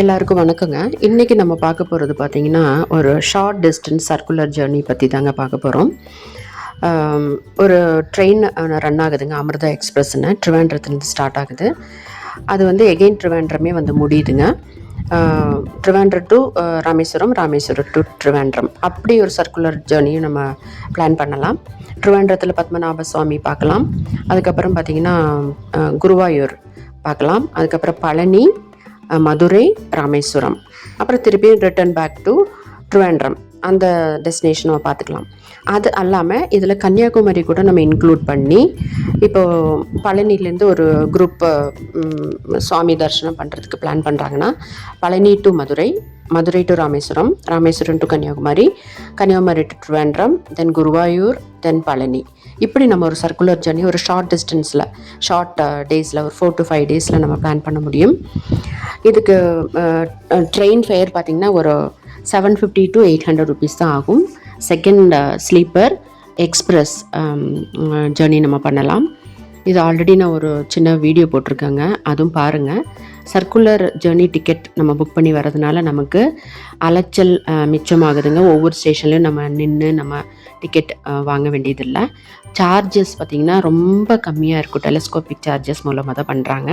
எல்லாருக்கும் வணக்கங்க. இன்றைக்கி நம்ம பார்க்க போகிறது பார்த்திங்கன்னா ஒரு ஷார்ட் டிஸ்டன்ஸ் சர்க்குலர் ஜேர்னி பற்றி தாங்க பார்க்க போகிறோம் ஒரு ட்ரெயின் ரன் ஆகுதுங்க. அமிர்தா எக்ஸ்பிரஸ்ன்னு ட்ரிவாண்ட்ரத்துலேருந்து ஸ்டார்ட் ஆகுது. அது வந்து எகெயின் ட்ரிவாண்ட்ரமே வந்து முடியுதுங்க. ட்ரிவாண்ட்ரம் டு ராமேஸ்வரம் ராமேஸ்வரம் டு ட்ரிவாண்ட்ரம் அப்படி ஒரு சர்க்குலர் ஜேர்னியும் நம்ம பிளான் பண்ணலாம். ட்ரிவாண்ட்ரத்தில் பத்மநாப சுவாமி பார்க்கலாம். அதுக்கப்புறம் பார்த்திங்கன்னா குருவாயூர் பார்க்கலாம். அதுக்கப்புறம் பழனி மதுரை ராமேஸ்வரம். அப்புறம் திருப்பியும் ரிட்டர்ன் பேக் டு ட்ரிவாண்ட்ரம் அந்த டெஸ்டினேஷன் நம்ம பார்த்துக்கலாம். அது அல்லாமல் இதில் கன்னியாகுமரி கூட நம்ம இன்க்ளூட் பண்ணி இப்போது பழனிலேருந்து ஒரு குரூப் சுவாமி தரிசனம் பண்ணுறதுக்கு பிளான் பண்ணுறாங்கன்னா Palani to Madurai Madurai to Rameswaram Rameswaram to Kanyakumari Kanyakumari to Trivandrum then Guruvayur then Palani. இப்படி நம்ம ஒரு சர்க்குலர் ஜர்னி ஒரு ஷார்ட் டிஸ்டன்ஸில் ஷார்ட் டேஸில் ஒரு ஃபோர் டு ஃபைவ் டேஸில் நம்ம பிளான் பண்ண முடியும். இதுக்கு ட்ரெயின் ஃபேர் பார்த்திங்கன்னா ஒரு seven fifty to eight hundred rupees தான் ஆகும். செகண்ட் ஸ்லீப்பர் எக்ஸ்பிரஸ் ஜேர்னி நம்ம பண்ணலாம். இது ஆல்ரெடி நான் ஒரு சின்ன வீடியோ போட்டிருக்கேங்க. அதுவும் பாருங்கள் சர்க்குலர் ஜேர்னி டிக்கெட் நம்ம புக் பண்ணி வர்றதுனால நமக்கு அலைச்சல் uh, மிச்சமாகுதுங்க. ஒவ்வொரு ஸ்டேஷன்லையும் நம்ம நின்று நம்ம டிக்கெட் uh, வாங்க வேண்டியதில்லை. சார்ஜஸ் பார்த்திங்கன்னா ரொம்ப கம்மியாக இருக்கும். டெலஸ்கோபிக் சார்ஜஸ் மூலமாக தான் பண்ணுறாங்க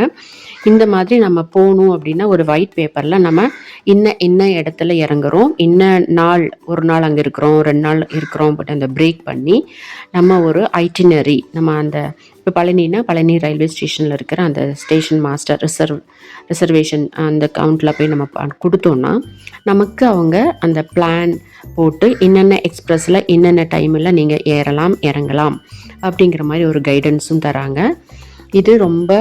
இந்த மாதிரி நம்ம போகணும் அப்படின்னா ஒரு ஒயிட் பேப்பரில் நம்ம இன்ன இன்ன இடத்துல இறங்குறோம். இன்ன நாள் ஒரு நாள் அங்கே இருக்கிறோம் ரெண்டு நாள் இருக்கிறோம் பட் அந்த பிரேக் பண்ணி நம்ம ஒரு ஐட்டினரி நம்ம அந்த இப்போ பழனினா பழனி ரயில்வே ஸ்டேஷனில் இருக்கிற அந்த ஸ்டேஷன் மாஸ்டர் ரிசர்வ் ரிசர்வேஷன் அந்த கவுண்டில் போய் நம்ம ப- கொடுத்தோன்னா நமக்கு அவங்க அந்த பிளான் போட்டு என்னென்ன எக்ஸ்ப்ரெஸில் என்னென்ன டைமில் நீங்கள் ஏறலாம் இறங்கலாம் அப்படிங்கிற மாதிரி ஒரு கைடன்ஸும் தராங்க. இது ரொம்ப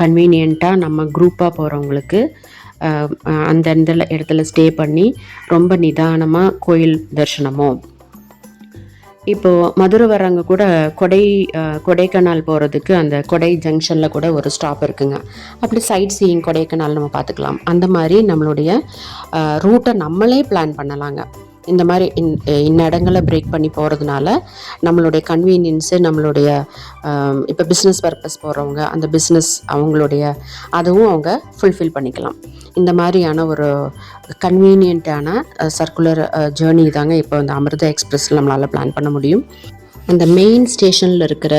கன்வீனியண்ட்டாக நம்ம குரூப்பாக போகிறவங்களுக்கு அந்தந்த இடத்துல ஸ்டே பண்ணி ரொம்ப நிதானமாக கோயில் தரிசனமோ. இப்போது மதுரை வரவங்க கூட கொடை கொடைக்கானல் போகிறதுக்கு அந்த கொடை ஜங்ஷனில் கூட ஒரு ஸ்டாப் இருக்குங்க. அப்படி சைட் சீயிங் கொடைக்கானல் நம்ம பார்த்துக்கலாம். அந்த மாதிரி நம்மளுடைய ரூட்டை நம்மளே பிளான் பண்ணலாங்க. இந்த மாதிரி இன் இந்த இடங்களை பிரேக் பண்ணி போகிறதுனால நம்மளுடைய கன்வீனியன்ஸு நம்மளுடைய இப்போ பிஸ்னஸ் பர்பஸ் போகிறவங்க அந்த பிஸ்னஸ் அவங்களுடைய அதுவும் அவங்க ஃபுல்ஃபில் பண்ணிக்கலாம். இந்த மாதிரியான ஒரு கன்வீனியண்ட்டான சர்க்குலர் ஜேர்னி தாங்க இப்போ இந்த அமிர்தா எக்ஸ்பிரஸில் நம்மளால் பிளான் பண்ண முடியும். அந்த மெயின் ஸ்டேஷனில் இருக்கிற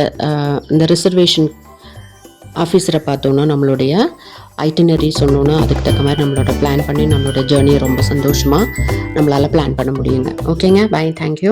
இந்த ரிசர்வேஷன் ஆஃபீஸரை பார்த்தோன்னா நம்மளுடைய ஐட்டினரி சொன்னோன்னா அதுக்கு தக்க மாதிரி நம்மளோட பிளான் பண்ணி நம்மளோட ஜேர்னியை ரொம்ப சந்தோஷமாக நம்மளால் பிளான் பண்ண முடியுங்க. ஓகேங்க பை தேங்க்யூ